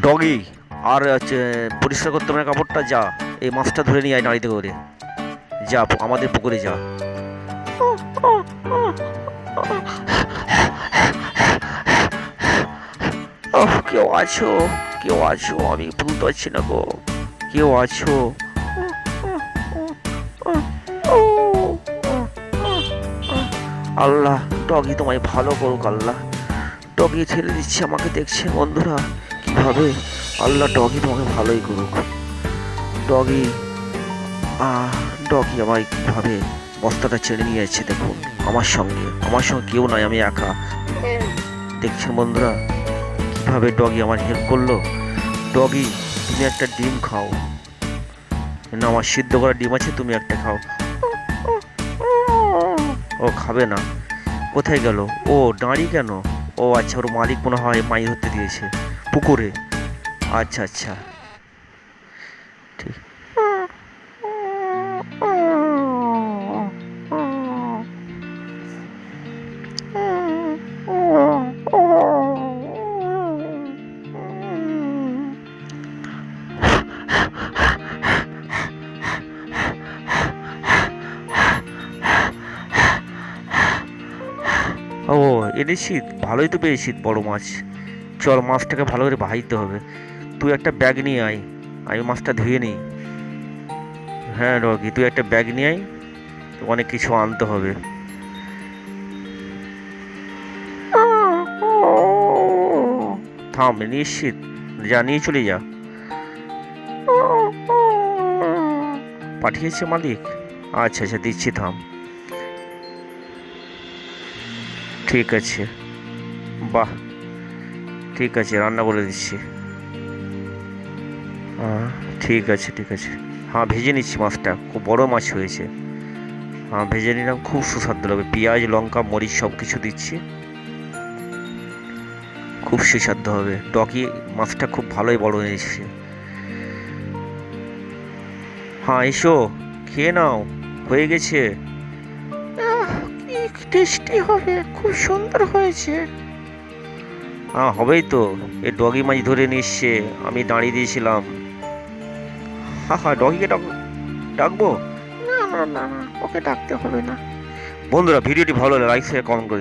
Doggy, আর হচ্ছে পরিষ্কার করতে হবে না কাপড়টা, যা। এই মাছটা ধরে নিয়ে আয় নাড়িতে করে। যা, আমাদের পুকুরে যা। কেউ আছো? কেউ আছো? আমি বুঝতে পারছি না গো। কেউ আছো? আল্লাহ, ডগি তোমায় ভালো করুক, আল্লাহ। ডগি ঠেলে দিচ্ছে, আমাকে দেখছে বন্ধুরা। কীভাবে আল্লাহ ডগি তোমাকে ভালোই করুক। ডগি ডগি আমায় কীভাবে বস্তাটা ছেড়ে নিয়ে যাচ্ছে দেখুন আমার সঙ্গে আমার সঙ্গে কেউ নয়, আমি একা। দেখছেন বন্ধুরা, কীভাবে ডগি আমার হেল্প করল? ডগি, তুমি একটা ডিম খাও। না, আমার সিদ্ধ করা ডিম আছে, তুমি একটা খাও। ও খাবে না। কোথায় গেল? ও দাঁড়ি কেন? ও আচ্ছা ওর মালিক মনে হয় মাই ধরতে দিয়েছে। পুকুরে। আচ্ছা আচ্ছা। ঠিক। ও এনে শীত ভালোই তো পেয়েছি বড় মাছ। চল মাছটাকে ভালো করে ভাজতে হবে। তুই একটা ব্যাগ নিয়ে আয়। আমি মাছটা ধুয়ে নিই। হ্যাঁ রকি, তুই একটা ব্যাগ নিয়ে আয়। অনেক কিছু আনতে হবে। থাম, নিশ্চিত। যা, নিয়ে চলে যা। পাঠিয়েছে মালিক? আচ্ছা আচ্ছা দিচ্ছি, থাম। ঠিক আছে। বাহ ঠিক আছে, রান্না করে দিচ্ছি। হ্যাঁ ঠিক আছে ঠিক আছে। হ্যাঁ ভেজে নিচ্ছি মাছটা, খুব বড় মাছ হয়েছে। হ্যাঁ ভেজে নিলাম, খুব সুস্বাদু লাগবে। পেঁয়াজ, লঙ্কা, মরিচ সব কিছু দিচ্ছি। খুব সুস্বাদু হবে। টকি মাছটা খুব ভালোই বড় হয়েছে। হ্যাঁ এসো, খেয়ে নাও, হয়ে গেছে। টেস্টি হবে, খুব সুন্দর হয়েছে। হ্যাঁ হবেই তো। এ ডগি মাছ ধরে নিচ্ছে আমি দাঁড়িয়ে দিয়েছিলাম। হা হা ডগিকে ডাক ডাকবো? না না না ওকে ডাকতে হবে না। বন্ধুরা ভিডিওটি ভালো লাগে লাইক শেয়ার কমেন্ট করে